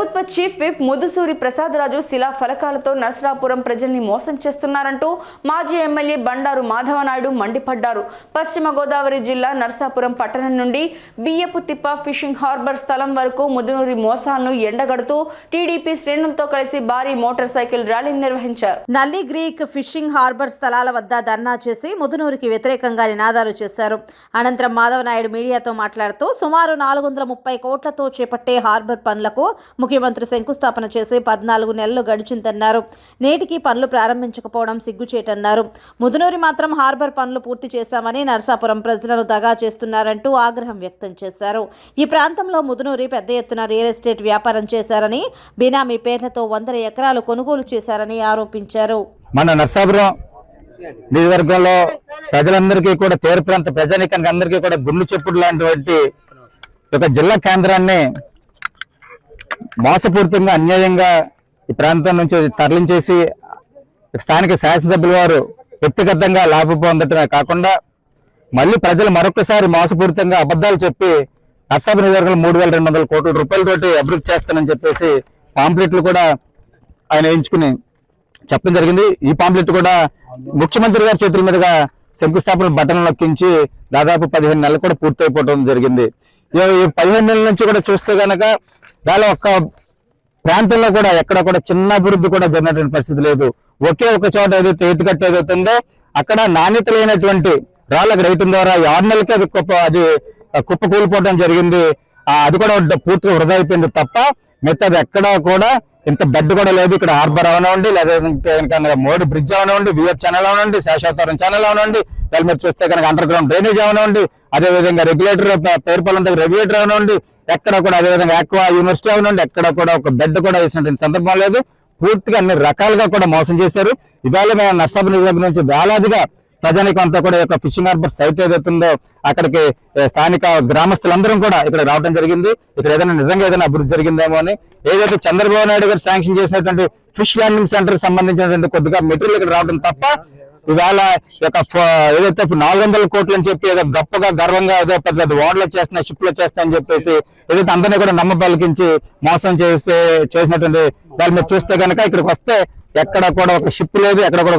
ప్రభుత్వ chief whip ముదుసూరి Prasadaraju శిలా ఫలకాలతో నరసరాపురం ప్రజల్ని మోసం చేస్తున్నారంటూ మాజీ ఎమ్మెల్యే బండారు మాధవనాయుడు మండిపడ్డారు. పశ్చిమ గోదావరి జిల్లా నరసాపురం పట్టణం నుండి బియ్యపు తిప్ప ఫిషింగ్ హార్బర్ స్థలం వరకు ముదునూరి మోసాలను ఎండగడుతూ టీడీపీ శ్రేణులతో కలిసి భారీ మోటార్ సైకిల్ ర్యాలీని నిర్వహించారు. నల్లి గ్రీక్ ఫిషింగ్ హార్బర్ స్థలాల వద్ద ధర్నా చేసి ముదునూరికి వ్యతిరేకంగా నినాదాలు చేశారు. అనంతరం మాధవ నాయుడు మీడియాతో మాట్లాడుతూ సుమారు నాలుగు వందల ముప్పై కోట్లతో చేపట్టే హార్బర్ పనులకు ముఖ్యమంత్రి శంకుస్థాపన చేసి పద్నాలుగు నెలలు గడిచిందన్నారు. నేటికి పనులు ప్రారంభించకపోవడం సిగ్గుచేటన్నారు. ముదునూరి మాత్రం హార్బర్ పనులు పూర్తి చేశామని నరసాపురం ప్రజలను దగా చేస్తున్నారంటూ ఆగ్రహం వ్యక్తం చేశారు. ఈ ప్రాంతంలో ముదునూరి పెద్ద ఎత్తున రియల్ ఎస్టేట్ వ్యాపారం చేశారని బినామీ పేర్లతో వందల ఎకరాలు కొనుగోలు చేశారని ఆరోపించారు. మన నర్సాపురం నియోజకవర్గంలో ప్రజలందరికీ కూడా తీర ప్రాంత ప్రజానికానికి అందరికీ కూడా గుండు చెప్పుడు లాంటి ఒక జిల్లా కేంద్రాన్ని మోసపూరితంగా అన్యాయంగా ఈ ప్రాంతం నుంచి తరలించేసి స్థానిక శాసనసభ్యుల వారు వ్యక్తిగతంగా లాభం పొందటమే కాకుండా మళ్ళీ ప్రజలు మరొకసారి మోసపూరితంగా అబద్ధాలు చెప్పి నర్సాపురం నియోజకవర్గంలో మూడు వేల రెండు వందల కోట్ల రూపాయలతోటి అభివృద్ధి చేస్తానని చెప్పేసి పాంప్లెట్లు కూడా ఆయన ఎంచుకుని చెప్పడం జరిగింది. ఈ పాంప్లెట్ కూడా ముఖ్యమంత్రి గారి చేతుల మీదుగా శంకుస్థాపన బటన్ నొక్కించి దాదాపు పదిహేను నెలలు కూడా పూర్తయిపోవడం జరిగింది. పదిహేను నెలల నుంచి కూడా చూస్తే గనక వాళ్ళ ఒక్క ప్రాంతంలో కూడా ఎక్కడ కూడా చిన్న అభివృద్ధి కూడా జరిగినటువంటి పరిస్థితి లేదు. ఒకే ఒక చోట ఏదైతే ఏటుకట్టు ఏదైతే ఉందో అక్కడ నాణ్యత లేనటువంటి రాళ్ళకు రైతుల ద్వారా ఈ ఆరు నెలలకి అది కుప్ప అది కుప్ప కూలిపోవడం జరిగింది. అది కూడా పూర్తిగా వృధా అయిపోయింది తప్ప మిగతాది ఎక్కడా కూడా ఇంత బెడ్ కూడా లేదు. ఇక్కడ హార్బర్ అవనివ్వండి లేదంటే కనుక మోడీ బ్రిడ్జ్ అవనివ్వండి బిఎఫ్ ఛానల్ అవనండి శేషావతారం ఛానల్ అవనండి లేదా మీరు చూస్తే కనుక అండర్ గ్రౌండ్ డ్రైనేజ్ అవనివ్వండి అదే విధంగా రెగ్యులేటర్ పేరుపాలెం దగ్గర రెగ్యులేటర్ అవనండి ఎక్కడ కూడా అదే విధంగా ఎక్కువ యూనివర్సిటీ అవనండి ఎక్కడ కూడా ఒక బెడ్ కూడా వేసినటువంటి సందర్భం లేదు. పూర్తిగా అన్ని రకాలుగా కూడా మోసం చేశారు. ఇవాళ మేము నర్సాపు నియోజకవర్గం నుంచి వేలాదిగా ప్రజానికి అంతా కూడా యొక్క ఫిషింగ్ హార్బర్ సైట్ ఏదైతుందో అక్కడికి స్థానిక గ్రామస్తులందరం కూడా ఇక్కడ రావడం జరిగింది. ఇక్కడ ఏదైనా నిజంగా ఏదైనా అభివృద్ధి జరిగిందేమో అని. ఏదైతే చంద్రబాబు నాయుడు గారు శాంక్షన్ చేసినటువంటి ఫిష్ ల్యాండింగ్ సెంటర్ సంబంధించినటువంటి కొద్దిగా మెటీరియల్ ఇక్కడ రావడం తప్ప ఇవాళ యొక్క ఏదైతే నాలుగు వందల కోట్లు అని చెప్పి ఏదో గొప్పగా గర్వంగా ఏదో పెద్ద పెద్ద ఓడలు వచ్చేస్తున్నాయి షిప్లు చేస్తాయని చెప్పేసి ఏదైతే అందరినీ కూడా నమ్మ పలికించి మోసం చేసే చేసినటువంటి వాళ్ళు మీరు చూస్తే కనుక ఇక్కడికి వస్తే ఎక్కడ కూడా ఒక షిప్ లేదు ఎక్కడ కూడా ఒక